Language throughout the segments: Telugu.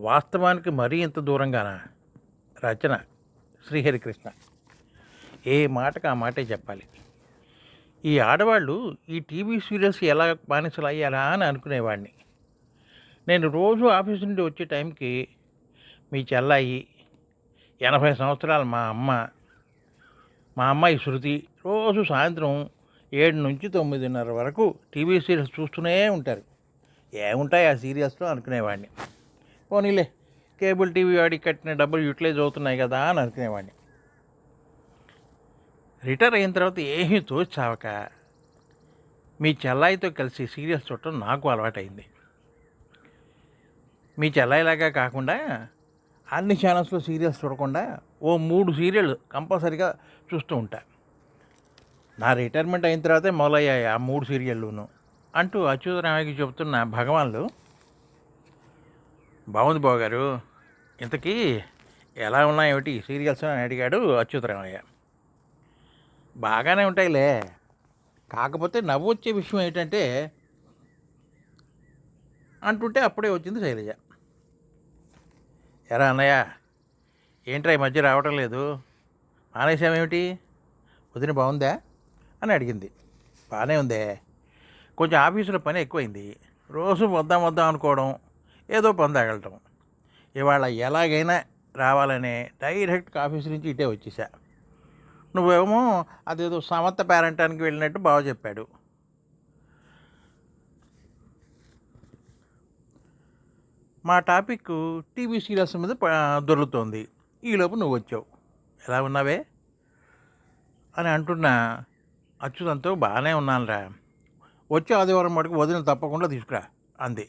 వాస్తవానికి మరీ ఇంత దూరంగానా? రచన శ్రీహరికృష్ణ. ఏ మాటకు ఆ మాటే చెప్పాలి. ఈ ఆడవాళ్ళు ఈ టీవీ సీరియల్స్ ఎలా బానిసలు అయ్యారా అని అనుకునేవాడిని. నేను రోజు ఆఫీస్ నుండి వచ్చే టైంకి మీ చెల్లాయి ఎనభై సంవత్సరాలు మా అమ్మ మా అమ్మాయి శృతి రోజు సాయంత్రం ఏడు నుంచి తొమ్మిదిన్నర వరకు టీవీ సీరియల్స్ చూస్తూనే ఉంటారు. ఏముంటాయి ఆ సీరియల్స్లో అనుకునేవాడిని. పోనీలే కేబుల్ టీవీ వాడికి కట్టిన డబ్బులు యూటిలైజ్ అవుతున్నాయి కదా అని అనుకునేవాడిని. రిటైర్ అయిన తర్వాత ఏమీ తోచావక మీ చెల్లాయితో కలిసి సీరియల్స్ చూడటం నాకు అలవాటైంది. మీ చెల్లాయిలాగా కాకుండా అన్ని ఛానల్స్లో సీరియల్స్ చూడకుండా ఓ మూడు సీరియల్ కంపల్సరీగా చూస్తూ ఉంటా. నా రిటైర్మెంట్ అయిన తర్వాతే మొదలయ్యాయి ఆ మూడు సీరియళ్ళును. అంటూ అచ్యుతరామయ్యకి చెబుతున్న భగవాన్లు బాగుంది బాబు గారు ఇంతకీ ఎలా ఉన్నాయేమిటి ఏమిటి? సీరియల్స్ అని అడిగాడు అచ్యుతరామయ్య. బాగానే ఉంటాయిలే. కాకపోతే నవ్వు వచ్చే విషయం ఏంటంటే అంటుంటే అప్పుడే వచ్చింది శైలజ. ఎరా అన్నయ్య ఏంట్రా ఈ మధ్య రావటం లేదు? మానేసామేమిటి వదిన బాగుందా? అని అడిగింది. బాగానే ఉందే. కొంచెం ఆఫీసులో పని ఎక్కువైంది. రోజు వద్దాం వద్దాం అనుకోవడం ఏదో పొందగలటం ఇవాళ ఎలాగైనా రావాలనే డైరెక్ట్ ఆఫీస్ నుంచి ఇటే వచ్చేసా. నువ్వేమో అదేదో సమర్థ పేరంటానికి వెళ్ళినట్టు బాగా చెప్పాడు. మా టాపిక్ టీవీ సీరియల్స్ మీద దొరుకుతోంది ఈలోపు నువ్వు వచ్చావు. ఎలా ఉన్నావే? అని అంటున్నా. అచ్యుతంతో బాగానే ఉన్నానురా. వచ్చే ఆదివారం మటుకు వదిన తప్పకుండా తీసుకురా అంది.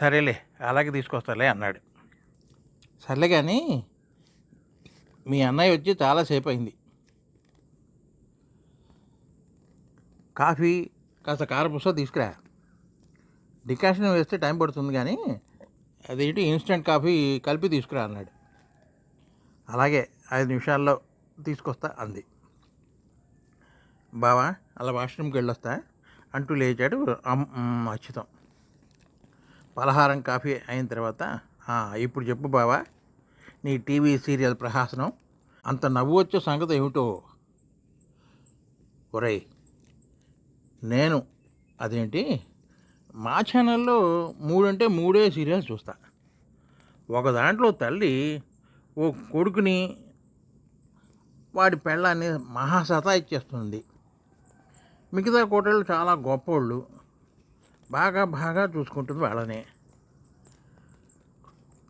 సరేలే అలాగే తీసుకొస్తాలే అన్నాడు. సర్లే కానీ మీ అన్నయ్య వచ్చి చాలాసేపు అయింది. కాఫీ? కాస్త కారపుస తీసుకురా. డికాషన్ వేస్తే టైం పడుతుంది కానీ అదేంటి ఇన్స్టెంట్ కాఫీ కలిపి తీసుకురా అన్నాడు. అలాగే ఐదు నిమిషాల్లో తీసుకొస్తా అంది. బావా అలా వాష్రూమ్కి వెళ్ళొస్తా అంటూ లేచాడు అచ్యుతం. పలహారం కాఫీ అయిన తర్వాత ఇప్పుడు చెప్పు బావా నీ టీవీ సీరియల్ ప్రహాసనం అంత నవ్వు వచ్చే సంగతి ఏమిటో? ఒరే నేను అదేంటి? మా ఛానల్లో మూడంటే మూడే సీరియల్స్ చూస్తా. ఒక దాంట్లో తల్లి ఓ కొడుకుని వాడి పెళ్ళాన్ని మహాసత ఇచ్చేస్తుంది మిగతా కోటలు చాలా గొప్పోళ్ళు. బాగా బాగా చూసుకుంటుంది వాళ్ళని.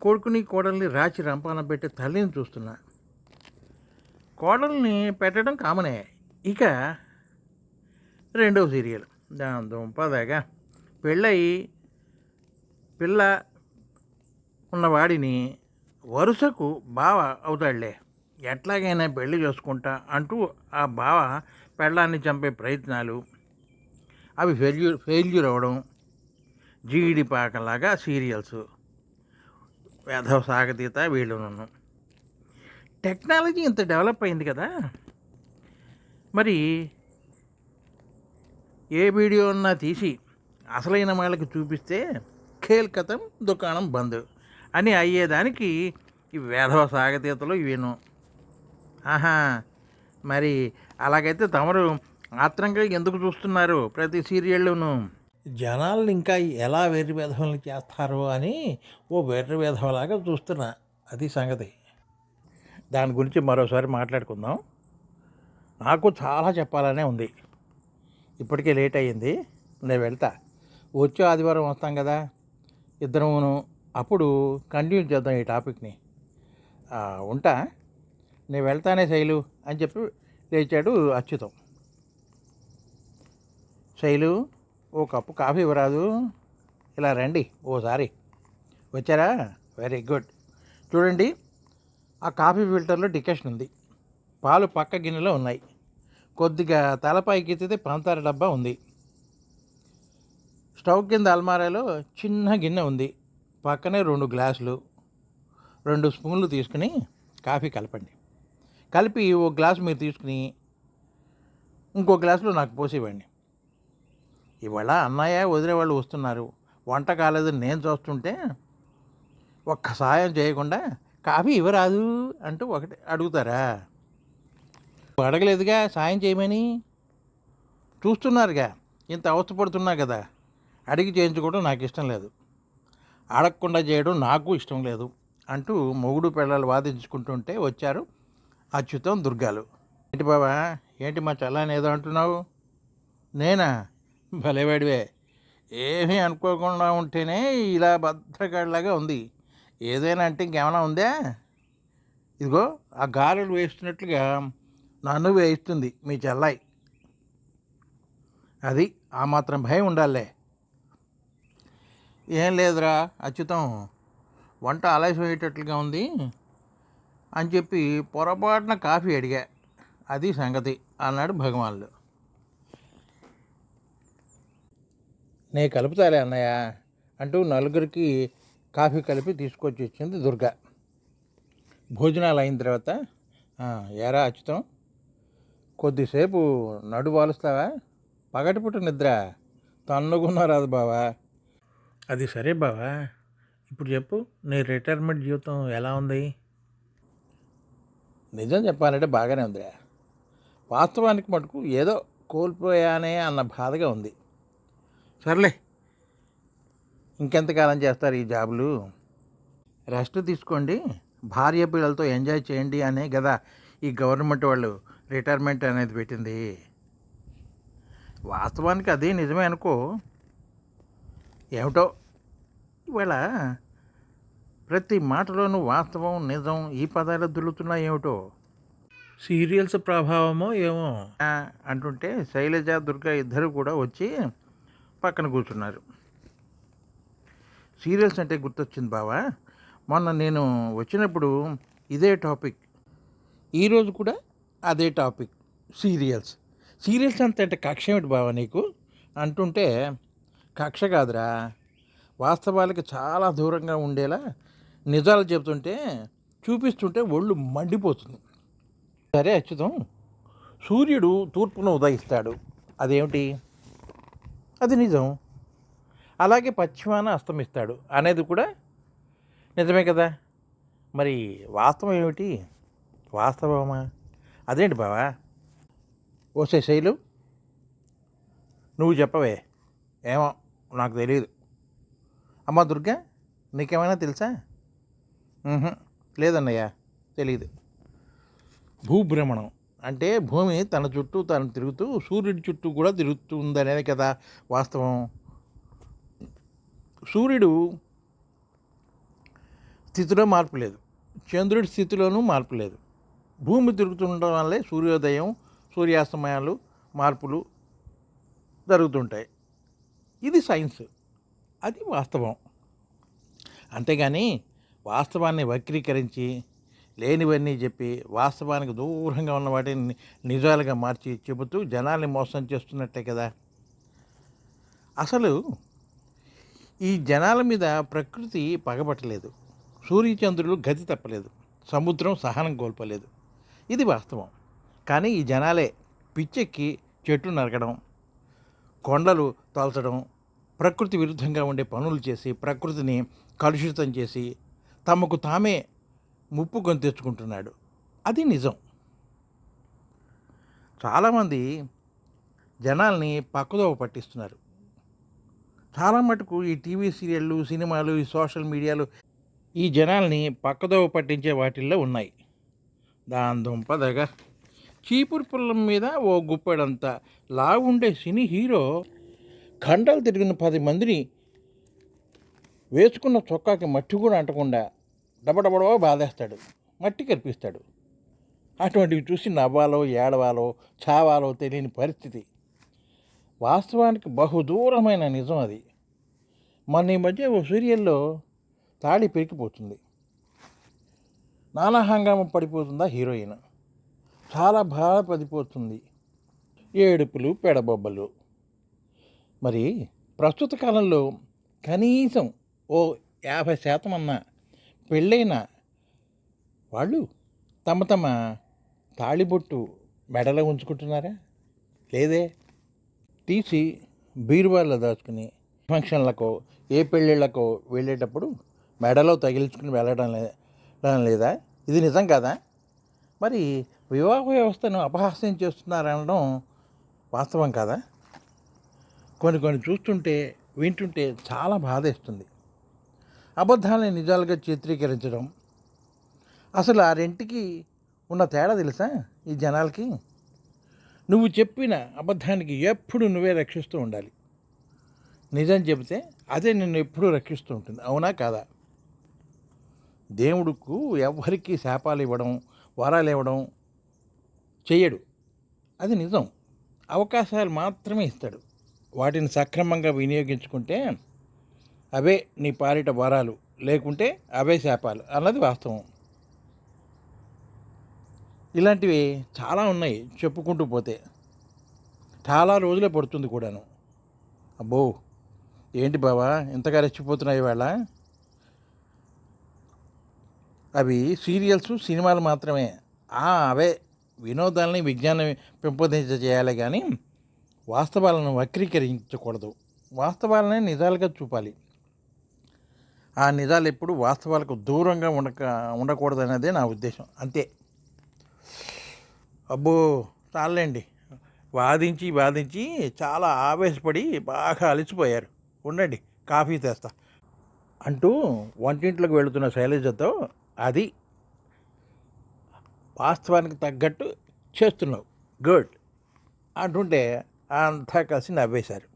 కొడుకుని కోడల్ని రాచి రంపాన పెట్టి తల్లిని చూస్తున్నా. కోడల్ని పెట్టడం కామనే. ఇక రెండవ సీరియల్. దాని దుంపదాగా పెళ్ళయి పిల్ల ఉన్నవాడిని వరుసకు బావ అవుతాడులే. ఎట్లాగైనా పెళ్ళి చేసుకుంటా అంటూ ఆ బావ పెళ్ళాన్ని చంపే ప్రయత్నాలు. అవి ఫెయిల్యూర్ ఫెయిల్యూర్ అవ్వడం జీడిపాకలాగా సీరియల్స్. వేధవ సాగతీత వీళ్ళను టెక్నాలజీ ఇంత డెవలప్ అయింది కదా. మరి ఏ వీడియో అన్నా తీసి అసలైన వాళ్ళకి చూపిస్తే ఖేల్ కథం దుకాణం బంద్ అని అయ్యేదానికి ఈ వేధవ సాగతీతలు ఇవేను. ఆహా మరి అలాగైతే తమరు ఆత్రంగా ఎందుకు చూస్తున్నారు ప్రతి సీరియల్లోనూ? జనాలను ఇంకా ఎలా వెర్రి చేస్తారో అని ఓ వెర్రి చూస్తున్నా. అది సంగతి. దాని గురించి మరోసారి మాట్లాడుకుందాం. నాకు చాలా చెప్పాలనే ఉంది. ఇప్పటికే లేట్ అయ్యింది. నేను వెళ్తా. వచ్చే ఆదివారం వస్తాం కదా. ఇద్దరమును అప్పుడు కంటిన్యూ చేద్దాం ఈ టాపిక్ని. ఉంటా. నేను వెళ్తానే శైలు అని చెప్పి లేచాడు అచ్యుతం. శైలు ఓ కప్పు కాఫీ ఇవ్వరాదు. ఇలా రండి ఓసారి. వచ్చారా? Very good. చూడండి ఆ కాఫీ ఫిల్టర్లో డికాషన్ ఉంది. పాలు పక్క గిన్నెలో ఉన్నాయి. కొద్దిగా తలపైకి ఎత్తితే పంచదార డబ్బా ఉంది. స్టవ్ కింద అల్మారాలో చిన్న గిన్నె ఉంది. పక్కనే రెండు గ్లాసులు రెండు స్పూన్లు తీసుకుని కాఫీ కలపండి. కలిపి ఓ గ్లాస్ మీరు తీసుకుని ఇంకో గ్లాసులో నాకు పోసి ఇవ్వండి ఇవాళ అన్నయ్య వదిలే వాళ్ళు వస్తున్నారు. వంట కాలేదని నేను చూస్తుంటే ఒక్క సాయం చేయకుండా కాఫీ ఇవ్వరాదు అంటూ ఒకటి అడుగుతారా? అడగలేదుగా సాయం చేయమని. చూస్తున్నారుగా ఇంత అవస్థపడుతున్నా కదా. అడిగి చేయించుకోవడం నాకు ఇష్టం లేదు. అడగకుండా చేయడం నాకు ఇష్టం లేదు అంటూ మొగుడు పిల్లలు వాదించుకుంటుంటే వచ్చారు అచ్యుతం దుర్గాలు. ఏంటి బాబా ఏంటి మా చల్లని ఏదో అంటున్నావు? నేనా? భలేవాడివే. ఏమీ అనుకోకుండా ఉంటేనే ఇలా భద్రకాడిలాగా ఉంది. ఏదైనా అంటే ఇంకేమైనా ఉందా? ఇదిగో ఆ గారెలు వేస్తున్నట్లుగా నన్ను వేయిస్తుంది మీ చెల్లాయి. అది ఆ మాత్రం భయం ఉండాలే. ఏం లేదురా అచ్యుతం. వంట ఆలస్యం అయ్యేటట్లుగా ఉంది అని చెప్పి పొరపాటున కాఫీ అడిగా. అది సంగతి అన్నాడు భగవాన్లు నే కలుపుతాలే అన్నయ్య అంటూ నలుగురికి కాఫీ కలిపి తీసుకొచ్చి ఇచ్చింది దుర్గా. భోజనాలు అయిన తర్వాత "ఆ, ఏరా అచ్యుతం కొద్దిసేపు నడు వాలుస్తావా? పగటిపుట్టు నిద్ర. తన్నుకున్నా రాదు బావా. అది సరే బావా. ఇప్పుడు చెప్పు నీ రిటైర్మెంట్ జీవితం ఎలా ఉంది? నిజం చెప్పాలంటే బాగానే ఉందిరా. వాస్తవానికి మటుకు ఏదో కోల్పోయానే అన్న బాధగా ఉంది. సర్లే. ఇంకెంతకాలం చేస్తారు ఈ జాబులు? రెస్ట్ తీసుకోండి. భార్య పిల్లలతో ఎంజాయ్ చేయండి అనే కదా ఈ గవర్నమెంట్ వాళ్ళు రిటైర్మెంట్ అనేది పెట్టింది. వాస్తవానికి అదే నిజమే అనుకో. ఏమిటో? ఇవాళ ప్రతి మాటలోనూ వాస్తవం నిజం ఈ పదాలు దుల్లుతున్నాయి ఏమిటో? సీరియల్స్ ప్రభావమో ఏమో. అంటుంటే శైలజ దుర్గా ఇద్దరు కూడా వచ్చి పక్కన కూర్చున్నారు. సీరియల్స్ అంటే గుర్తొచ్చింది బావా. మొన్న నేను వచ్చినప్పుడు ఇదే టాపిక్. ఈరోజు కూడా అదే టాపిక్. సీరియల్స్. సీరియల్స్ అంత అంటే కక్ష ఏమిటి బావా నీకు? అంటుంటే కక్ష కాదురా. వాస్తవాలకు చాలా దూరంగా ఉండేలా నిజాలు చెబుతుంటే చూపిస్తుంటే ఒళ్ళు మండిపోతుంది. సరే అచ్యుతం. సూర్యుడు తూర్పున ఉదయిస్తాడు. అదేమిటి? అది నిజం. అలాగే పశ్చిమాన అస్తమిస్తాడు అనేది కూడా నిజమే కదా. మరి వాస్తవం ఏమిటి? వాస్తవమా? అదేంటి బావా? ఓసే శైలు నువ్వు చెప్పవే. ఏమో నాకు తెలియదు అమ్మ దుర్గా నీకేమైనా తెలుసా? లేదన్నయ్యా తెలియదు భూభ్రమణం. అంటే భూమి తన చుట్టూ తను తిరుగుతూ సూర్యుడి చుట్టూ కూడా తిరుగుతుందనేది కదా వాస్తవం. సూర్యుడు స్థితిలో మార్పు లేదు. చంద్రుడి స్థితిలోనూ మార్పు లేదు. భూమి తిరుగుతుండడం వల్లే సూర్యోదయం సూర్యాస్తమయాలు మార్పులు జరుగుతుంటాయి. ఇది సైన్స్. అది వాస్తవం. అంతేగాని వాస్తవాన్ని వక్రీకరించి లేనివన్నీ చెప్పి వాస్తవానికి దూరంగా ఉన్న వాటిని నిజాలుగా మార్చి చెబుతూ జనాల్ని మోసం చేస్తున్నట్టే కదా. అసలు ఈ జనాల మీద ప్రకృతి పగబట్టలేదు. సూర్యచంద్రులు గతి తప్పలేదు. సముద్రం సహనం కోల్పోలేదు. ఇది వాస్తవం. కానీ ఈ జనాలే పిచ్చెక్కి చెట్టు నరకడం కొండలు తలచడం ప్రకృతి విరుద్ధంగా ఉండే పనులు చేసి ప్రకృతిని కలుషితం చేసి తమకు తామే ముప్పు కొని తెచ్చుకుంటున్నాడు. అది నిజం. చాలామంది జనాల్ని పక్కదోవ పట్టిస్తున్నారు. చాలా మటుకు ఈ టీవీ సీరియళ్ళు సినిమాలు ఈ సోషల్ మీడియాలు ఈ జనాల్ని పక్కదోవ పట్టించే వాటిల్లో ఉన్నాయి. దాని దుంపదగా చీపురు పుల్లం మీద ఓ గుప్పెడంత లావుండే సినీ హీరో ఖండాలు తిరిగిన పది మందిని వేసుకున్న చొక్కాకి మట్టి కూడా అంటకుండా డబడబడవో బాధేస్తాడు. మట్టి కనిపిస్తాడు అటువంటివి చూసి నవ్వాలో ఏడవాలో చావాలో తెలియని పరిస్థితి. వాస్తవానికి బహుదూరమైన నిజం అది. మన ఈ మధ్య ఓ సీరియల్లో తాళి పెరిగిపోతుంది. నానా హంగామం పడిపోతుందా హీరోయిన్. చాలా బాధపడిపోతుంది ఏడుపులు పెడబొబ్బలు. మరి ప్రస్తుత కాలంలో కనీసం ఓ యాభై శాతం అన్నా పెళ్ళైన వాళ్ళు తమ తమ తాళిబొట్టు మెడలో ఉంచుకుంటున్నారా? లేదే? తీసి బీరువాల్లో దాచుకుని ఫంక్షన్లకో ఏ పెళ్ళిళ్ళకో వెళ్ళేటప్పుడు మెడలో తగిలించుకుని వెళ్ళడం లేదా లేదా? ఇది నిజం కదా? మరి వివాహ వ్యవస్థను అపహాస్యం చేస్తున్నారనడం వాస్తవం కదా? కొన్ని కొన్ని చూస్తుంటే వింటుంటే చాలా బాధేస్తుంది. అబద్ధాలని నిజాలుగా చిత్రీకరించడం. అసలు ఆ రెంటికి ఉన్న తేడా తెలుసా ఈ జనాలకి? నువ్వు చెప్పిన అబద్ధానికి ఎప్పుడు నువ్వే రక్షిస్తూ ఉండాలి. నిజం చెబితే అదే నిన్ను ఎప్పుడూ రక్షిస్తూ ఉంటుంది. అవునా కాదా? దేవుడుకు ఎవ్వరికీ శాపాలు ఇవ్వడం వరాలు ఇవ్వడం చేయడు అది నిజం. అవకాశాలు మాత్రమే ఇస్తాడు. వాటిని సక్రమంగా వినియోగించుకుంటే అవే నీ పాలిట వరాలు లేకుంటే అవే శాపాలు అన్నది వాస్తవం. ఇలాంటివి చాలా ఉన్నాయి చెప్పుకుంటూ పోతే. చాలా రోజులే పడుతుంది కూడాను. అబ్బో! ఏంటి బావా ఇంతగా రెచ్చిపోతున్నాయి ఇవాళ? అవి సీరియల్స్ సినిమాలు మాత్రమే. ఆ, అవే. వినోదాలని విజ్ఞానం పెంపొందించ చేయాలి కానీ వాస్తవాలను వక్రీకరించకూడదు. వాస్తవాలనే నిజాలుగా చూపాలి. ఆ నిజాలు ఎప్పుడు వాస్తవాలకు దూరంగా ఉండక ఉండకూడదనేదే నా ఉద్దేశం. అంతే. అబ్బో చాలండి వాదించి వాదించి చాలా ఆవేశపడి బాగా అలిసిపోయారు. ఉండండి కాఫీ తెస్తా. అంటూ వంటింట్లోకి వెళుతున్న శైలజతో అది వాస్తవానికి తగ్గట్టు చేస్తున్నావు. గుడ్. అంటుంటే అంతా కలిసి నవ్వేశారు.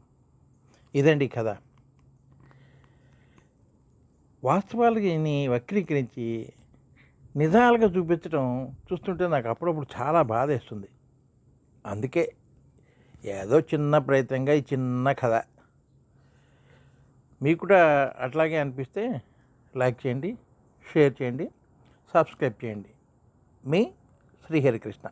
ఇదండి కథ. వాస్తవాలని వక్రీకరించి నిజాలుగా చూపించడం చూస్తుంటే నాకు అప్పుడప్పుడు చాలా బాధేస్తుంది. అందుకే ఏదో చిన్న ప్రయత్నంగా ఈ చిన్న కథ. మీకు కూడా అట్లాగే అనిపిస్తే లైక్ చేయండి షేర్ చేయండి సబ్స్క్రైబ్ చేయండి. మీ శ్రీహరికృష్ణ.